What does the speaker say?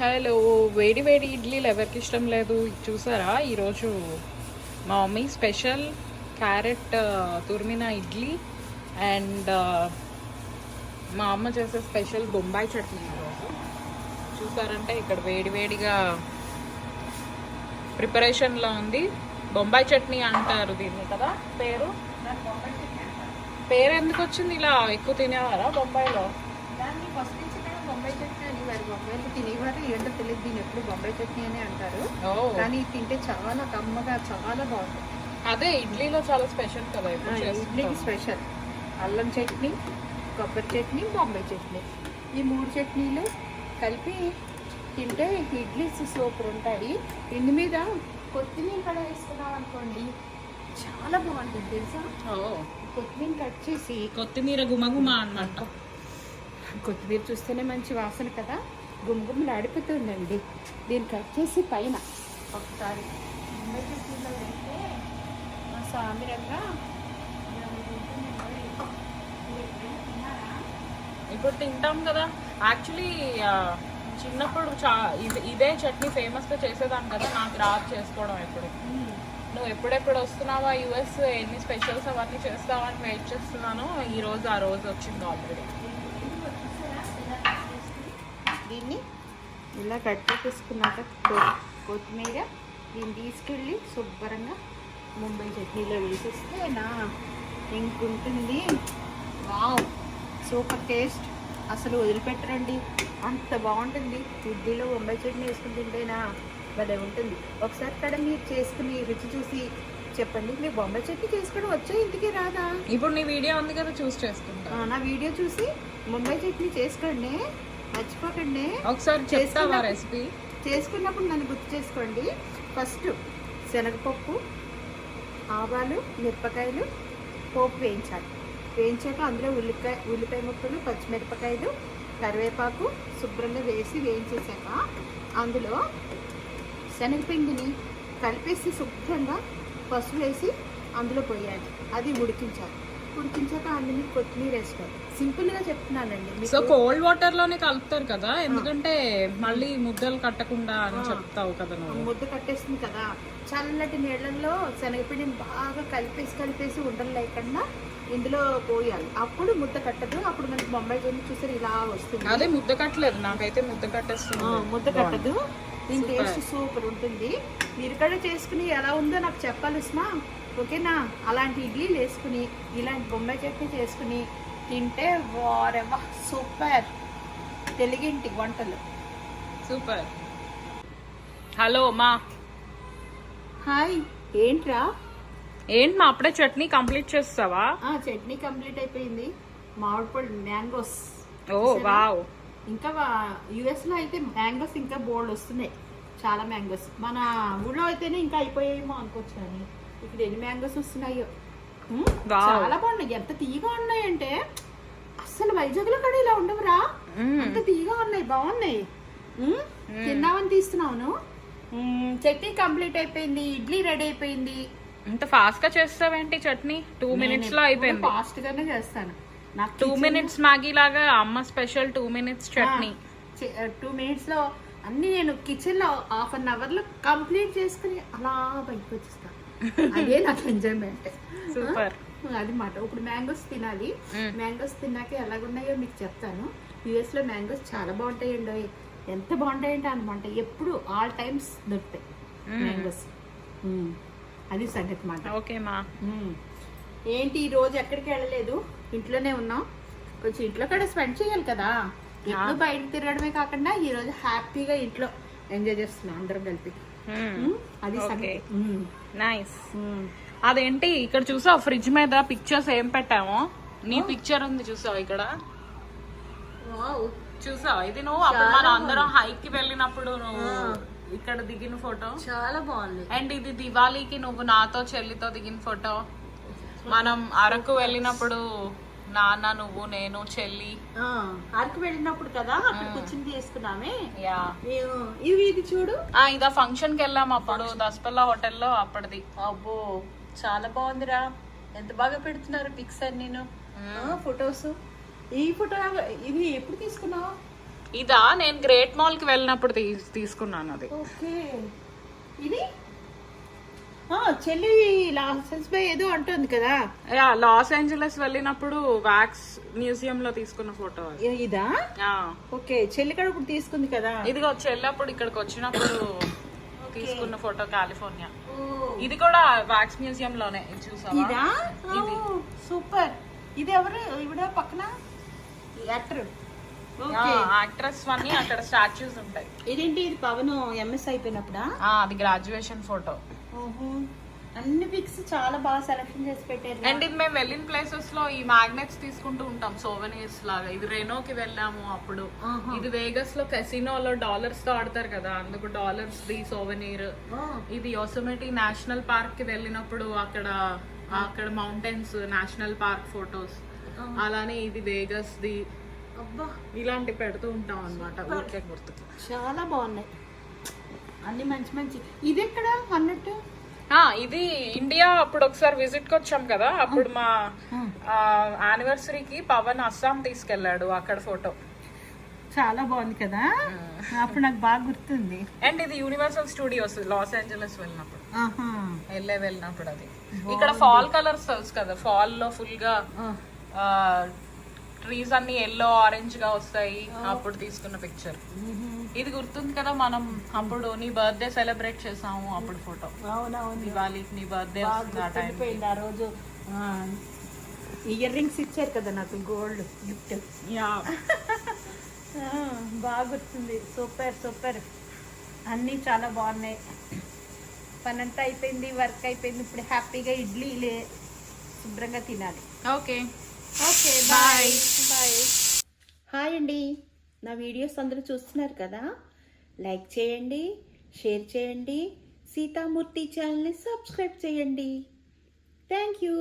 Hello వేడి వేడి ఇడ్లీలు ఎవరికి ఇష్టం లేదు? చూసారా? ఈరోజు మా మమ్మీ స్పెషల్ క్యారెట్ తురిమిన ఇడ్లీ అండ్ మా అమ్మ చేసే స్పెషల్ బొంబాయి చట్నీ ఈరోజు. చూసారంటే ఇక్కడ వేడి వేడిగా ప్రిపరేషన్లో ఉంది. బొంబాయి చట్నీ అంటారు దీన్ని కదా? పేరు? పేరు ఎందుకు వచ్చింది ఇలా? ఎక్కువ తినేవారా బొంబాయిలో? దాన్ని ఫస్ట్ బొంబాయి చట్నీ అనేవారు బొంబాయిలో తినేవారు ఏంటో తెలియదు. దీని ఎప్పుడు బొంబాయి చట్నీ అని అంటారు. కానీ తింటే చాలా కమ్మగా చాలా బాగుంటుంది. అదే ఇడ్లీలో చాలా స్పెషల్ కదా ఇడ్లీకి. స్పెషల్. అల్లం చట్నీ కొబ్బరి చట్నీ బొంబాయి చట్నీ. ఈ మూడు చట్నీలు కలిపి తింటే ఇడ్లీ సూపర్ ఉంటాయి. ఇందు మీద కొత్తిమీర కూడా వేసుకున్నాం అనుకోండి చాలా బాగుంటుంది తెలుసా? కొత్తిమీర కట్ చేసి కొత్తిమీర గుమగుమ అన్నమాట. కొత్తిమీర చూస్తేనే మంచి వాసన కదా? గుమగుమలు ఆడిపోతుందండి. దీన్ని కట్ చేసి పైన ఒకసారి మా స్వామి వేస్తే ఇప్పుడు తింటాం కదా. యాక్చువల్లీ చిన్నప్పుడు చా ఇదే చట్నీ ఫేమస్గా చేసేదాన్ని కదా నాకు రాదు చేసుకోవడం ఎప్పుడు. నువ్వు ఎప్పుడెప్పుడు వస్తున్నావా యుఎస్? ఎన్ని స్పెషల్స్ అవన్నీ చేస్తావని వెయిట్ చేస్తున్నాను. ఈ రోజు ఆ రోజు వచ్చింది ఆల్రెడీ దీన్ని ఇలా కట్ చేసుకున్నాక కొత్తిమీర దీన్ని తీసుకెళ్ళి శుభ్రంగా ముంబై చట్నీలో వేసేస్తే నా ఇంకుంటుంది. వావ్! Super taste. అసలు వదిలిపెట్టరండి. అంత బాగుంటుంది. ఇడ్లీలో ముంబై చట్నీ వేసుకుని తింటేనా భలే ఉంటుంది. ఒకసారి కూడా మీరు చేసుకుని రుచి చూసి చెప్పండి. మీరు బొంబాయి చట్నీ చేసుకోవడం వచ్చా ఇంటికి రాదా? ఇప్పుడు నీ వీడియో ఉంది కదా చూస్ చేసుకుంటా. నా వీడియో చూసి ముంబై చట్నీ చేసుకోండి. మర్చిపోకండి. ఒకసారి చేసుకున్నా- రెసిపీ చేసుకున్నప్పుడు నన్ను గుర్తు చేసుకోండి. ఫస్ట్ శనగపప్పు ఆవాలు మిరపకాయలు పోపు వేయించాలి. వేయించాక అందులో ఉల్లిపాయ ఉల్లిపాయ ముక్కలు పచ్చిమిరపకాయలు కరివేపాకు శుభ్రంగా వేసి వేయించేసాక అందులో శనగపిండిని కలిపేసి శుభ్రంగా పసుపు వేసి అందులో పోయాలి. అది ఉడికించాలి. ఉడికించాక అందులో కొత్తిమీర వేసుకోవాలి సింపుల్గా చెప్తున్నానండి సో కోల్డ్ వాటర్లోనే కలుపుతారు కదా? ఎందుకంటే మళ్ళీ ముద్దలు కట్టకుండా అని. చెప్తావు కదా ముద్ద కట్టేస్తుంది కదా? చల్లటి నీళ్ళల్లో శనగపిండిని బాగా కలిపేసి కలిపేసి ఉండలు లేకుండా ఇందులో పోయాలి. అప్పుడు ముద్ద కట్టదు. అప్పుడు మనకి బొంబాయి జొన్న చూసారు ఇలా వస్తుంది. అదే ముద్ద కట్టలేదు. నాకైతే ముద్ద కట్టేస్తుంది. ముద్ద కట్టదు. దీని. టేస్ట్ సూపర్ ఉంటుంది. మీరు కూడా చేసుకుని ఎలా ఉందో నాకు చెప్పాలి ఉస్మా. ఓకేనా? అలాంటి ఇడ్లీలు వేసుకుని ఇలాంటి బొంబాయి చట్నీ చేసుకుని తింటే వారెవా సూపర్. తెలుగింటి వంటలు. సూపర్. హలో మా హాయ్ ఏంట్రా? ఏంటి మా అప్పుడే చట్నీ కంప్లీట్ చేస్తావా? ఆ చట్నీ కంప్లీట్ అయిపోయింది. మామిడి పళ్ళు మ్యాంగోస్. ఓ వావ్. ఇంకా యుఎస్లో అయితే మ్యాంగోస్ ఇంకా బోల్డ్ వస్తున్నాయి. చాలా మ్యాంగోస్. మన ఊళ్ళో అయితేనే ఇంకా అయిపోయాయేమో అనుకోవచ్చు కానీ ఇక్కడ ఎన్ని మ్యాంగోస్ వస్తున్నాయో. చాలా బాగున్నాయి. ఎంత తీగా ఉన్నాయంటే అస్సలు వైజాగ్లో కూడా ఇలా ఉండవురా. అంత తీగా ఉన్నాయి బాగున్నాయి. తిన్నామని తీస్తున్నావును చట్నీ కంప్లీట్ అయిపోయింది ఇడ్లీ రెడీ అయిపోయింది. ఇంత ఫాస్ట్గా చేస్తావేంటి చట్నీ? టూ మినిట్స్లో అయిపోయింది. ఫాస్ట్ గానే చేస్తాను. నాకు టూ మినిట్స్ మ్యాగీ లాగా అమ్మ special two minutes chutney. Two మినిట్స్లో అన్ని నేను కిచెన్లో హాఫ్ అన్ అవర్లో కంప్లీట్ చేసుకుని అలా బయటకు వచ్చేస్తాను అదే నాకు ఎంజాయ్మెంట్ సూపర్. అది మాట. ఇప్పుడు మ్యాంగోస్ తినాలి. మ్యాంగోస్ తిన్నాక ఎలాగున్నాయో మీకు చెప్తాను. యుఎస్లో మ్యాంగోస్ చాలా బాగుంటాయండి. ఎంత బాగుంటాయంటే అనమాట ఎప్పుడు ఆల్ టైమ్స్ దొరుకుతాయి మ్యాంగోస్ అది సంగతి మాట. ఓకే మా. మ్మ్. ఏంటి ఈ రోజు ఎక్కడికి వెళ్ళలేదు? ఇంట్లోనే ఉన్నాం. కొంచెం ఇంట్లో కూడా స్పెండ్ చేయాలి కదా. ఎప్పుడు బయటకు తిరగడమే కాకుండా ఈ రోజు హ్యాపీగా ఇంట్లో ఎంజాయ్ చేస్తున్నాం అందరం కలిపి. అది. నైస్. అదేంటి ఇక్కడ చూసావు ఫ్రిడ్జ్ మీద పిక్చర్స్ ఏం పెట్టామో? నీ పిక్చర్ ఉంది చూసావు ఇక్కడ. చూసావు? ఇది నువ్వు అప్పుడు మన అందరం హైక్కి వెళ్ళినప్పుడు నువ్వు ఇక్కడ దిగిన ఫోటో? చాలా బాగుంది. అండ్ ఇది దివాళీకి నువ్వు నాతో చెల్లితో దిగిన ఫోటో? మనం అరకు వెళ్ళినప్పుడు నాన్న నువ్వు నేను చెల్లి. అరకు వెళ్ళినప్పుడు కదా అక్కడ కూర్చుని తీసుకున్నామే ఇవి ఇది చూడు. ఆ ఇదా ఫంక్షన్కి వెళ్ళాం అప్పుడు దసపల్లా హోటల్లో అప్పటిది. అబ్బో చాలా బాగుందిరా. ఎంత బాగా పెడుతున్నారు పిక్స్ అని నేను. ఫొటోస్. ఈ ఫోటో ఇది ఎప్పుడు తీసుకున్నావు? ఇదా నేను గ్రేట్ మాల్కి వెళ్ళినప్పుడు తీసుకున్నాను అది. ఓకే. ఇది? చెల్లి లాసెన్స్ బై ఏదో అంటుంది కదా. లాస్ ఏంజలస్ వెళ్ళినప్పుడు వ్యాక్స్ మ్యూజియం లో తీసుకున్న ఫోటో ఇదా. ఓకే చెల్లి కూడా ఇప్పుడు తీసుకుంది కదా. ఇదిగో చెల్లప్పుడు ఇక్కడికి వచ్చినప్పుడు తీసుకున్న ఫోటో కాలిఫోర్నియా. ఇది కూడా వ్యాక్స్ మ్యూజియం లోనే చూసావా? ఇదా. సూపర్. ఇది ఎవరు? ఇవిడ పక్కన? యాక్టర్. యాక్ట్రెస్ అన్ని అక్కడ స్టాచ్యూస్ ఉంటాయి. ఇదేంటి? ఇది పవన్ ఎంఎస్ అయిపోయినప్పుడా? అది గ్రాడ్యుయేషన్ ఫోటో. అన్ని పిక్స్ చాలా బాగా సెలెక్షన్ చేసి పెట్టారు అండ్ ఇది మేము వెళ్ళిన ప్లేసెస్లో ఈ మ్యాగ్నెట్స్ తీసుకుంటూ ఉంటాం సోవెనీర్స్ లాగా. ఇది రెనోకి వెళ్ళాము అప్పుడు. ఇది వేగస్లో కెసినోలో డాలర్స్తో ఆడతారు కదా అందుకు డాలర్స్ ది సోవెనీర్ ఇది యోసమెటి నేషనల్ పార్క్కి వెళ్ళినప్పుడు అక్కడ అక్కడ మౌంటైన్స్ నేషనల్ పార్క్ ఫొటోస్ అలానే ఇది వేగస్ ది. అబ్బా. ఇలాంటి పెడుతూ ఉంటాం అనమాట గుర్తుకు. చాలా బాగున్నాయి. అన్ని మంచి మంచి. ఇది ఎక్కడ అన్నట్టు ఇది ఇండియా అప్పుడు ఒకసారి విజిట్కి వచ్చాం కదా అప్పుడు మా యానివర్సరీకి పవన్ అస్సాం తీసుకెళ్ళాడు అక్కడ ఫోటో. చాలా బాగుంది కదా? అప్పుడు నాకు బాగా గుర్తుంది. అండ్ ఇది యూనివర్సల్ స్టూడియోస్ లాస్ ఏంజలస్ వెళ్ళినప్పుడు. వెళ్ళే వెళ్ళినప్పుడు అది. ఇక్కడ ఫాల్ కలర్స్ తెలుసు కదా ఫాల్లో ఫుల్గా. ట్రీస్ అన్ని ఎల్లో ఆరెంజ్గా వస్తాయి అప్పుడు తీసుకున్న పిక్చర్ ఇది గుర్తుంది కదా మనం అప్పుడు నీ బర్త్డే సెలబ్రేట్ చేసాము అప్పుడు ఫోటో దివాళీకి నీ బర్త్డే వస్తుంది ఆ రోజు. ఇయర్ రింగ్స్ ఇచ్చారు కదా నాకు గోల్డ్ గిఫ్ట్ బాగా గుర్తుంది. సూపర్ సూపర్ అన్నీ చాలా బాగున్నాయి. పని అంతా అయిపోయింది వర్క్ అయిపోయింది. ఇప్పుడు హ్యాపీగా ఇడ్లీ శుభ్రంగా తినాలి. Okay okay bye bye hi అండి. నా వీడియోస్ అందరూ చూస్తున్నారు కదా? లైక్ చేయండి షేర్ చేయండి సీతామూర్తి ఛానల్ని సబ్స్క్రైబ్ చేయండి. Thank you